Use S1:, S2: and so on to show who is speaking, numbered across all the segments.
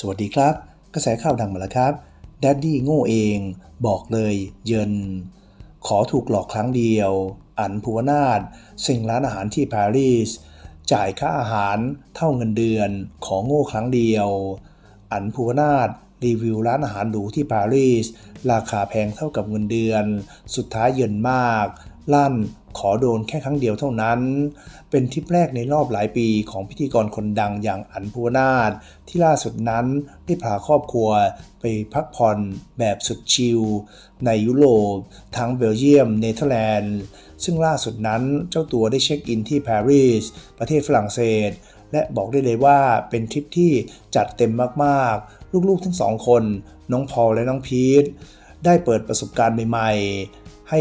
S1: สวัสดีครับ กระแสข่าวดังมาแล้วครับแดดดี้โง่เอง บอกเลยเยิน ขอถูกหลอกครั้งเดียว อันภูวนาถสิ่งร้านอาหารที่ปารีส จ่ายค่าอาหารเท่าเงินเดือน ของโง่ครั้งเดียว อันภูวนาถรีวิวร้านอาหารหรูที่ปารีส ราคาแพงเท่ากับเงินเดือน สุดท้ายเยินมาก ลั่นขอโดนแค่ครั้งเดียวเท่านั้น เป็นทริปแรกในรอบหลายปีของพิธีกรคนดังอย่างอันภูวนาถที่ล่าสุดนั้นได้พาครอบครัวไปพักผ่อนแบบสุดชิล ในยุโรปทั้งเบลเยียม เนเธอร์แลนด์ ซึ่งล่าสุดนั้นเจ้าตัวได้เช็คอินที่ปารีสประเทศฝรั่งเศส และบอกได้เลยว่าเป็นทริปที่จัดเต็มมากๆ ลูกๆทั้งสองคน น้องพอลและน้องพีท ได้เปิดประสบการณ์ใหม่ๆ ให้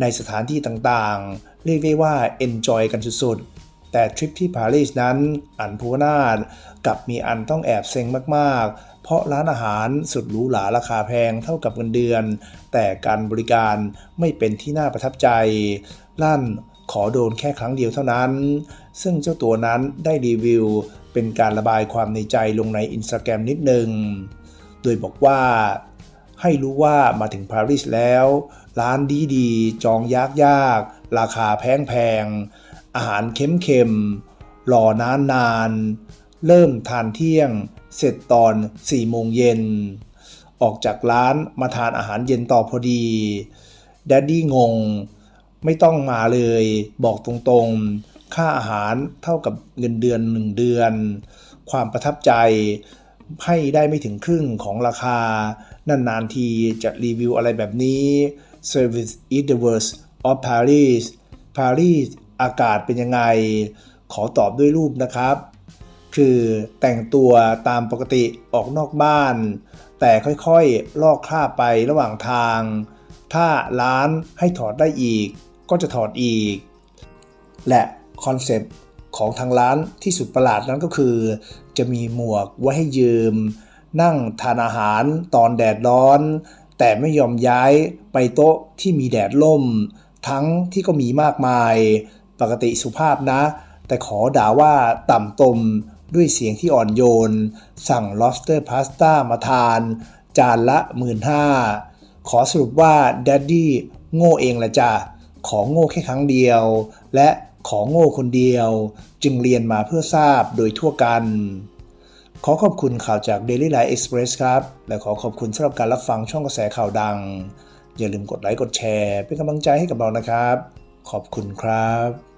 S1: ในสถานที่ต่างๆ เรียกได้ว่า enjoy กันสุดๆ แต่ทริปที่ปารีสนั้นอันภูวนาถกลับมีอันต้องแอบเซ็งมากๆ เพราะร้านอาหารสุดหรูหราราคาแพงเท่ากับเงินเดือน แต่การบริการไม่เป็นที่น่าประทับใจ ลั่นขอโดนแค่ครั้งเดียวเท่านั้น ซึ่งเจ้าตัวนั้นได้รีวิวเป็นการระบายความในใจลงในอินสตาแกรมนิดนึง โดยบอกว่า ให้รู้ว่ามาถึงปารีสแล้ว ร้านดีดีๆจองยากยากๆราคาแพงแพงๆอาหารเค็มเค็มๆรอนานนาน เริ่มทานเที่ยง เสร็จตอน4โมงเย็น ออกจากร้านมาทานอาหารเย็นต่อพอดีแดดดี้งง ไม่ต้องมาเลย บอกตรงๆ ค่าอาหารเท่ากับเงินเดือน1เดือน ความประทับใจ ให้ได้ไม่ถึงครึ่งของราคานานๆทีจะรีวิวอะไรแบบนี้ Service is the worst of Paris Paris อากาศเป็นยังไง ขอตอบด้วยรูปนะครับ คือแต่งตัวตามปกติออกนอกบ้าน แต่ค่อยๆ ลอกคราบไประหว่างทาง ถ้าร้านให้ถอดได้อีกก็จะถอดอีก และคอนเซปต์ ของทางร้านที่สุดประหลาดนั้นก็คือ จะมีหมวกไว้ให้ยืม นั่งทานอาหารตอนแดดร้อน แต่ไม่ยอมย้ายไปโต๊ะที่มีแดดล่ม ทั้งที่ก็มีมากมาย ปกติสุภาพนะ แต่ขอด่าว่าต่ำตมด้วยเสียงที่อ่อนโยน สั่ง lobster pasta มาทาน จานละ 15,000ขอสรุปว่าแดดดี้โง่เองละจ้ะของโง่แค่ครั้งเดียว และ ของโง่คนเดียว จึงเรียนมาเพื่อทราบโดยทั่วกัน ขอขอบคุณข่าวจาก Daily Line Express ครับ และขอขอบคุณสำหรับการรับฟังช่องกระแสข่าวดัง อย่าลืมกดไลค์กดแชร์ เป็นกำลังใจให้กับเรานะครับ ขอบคุณครับ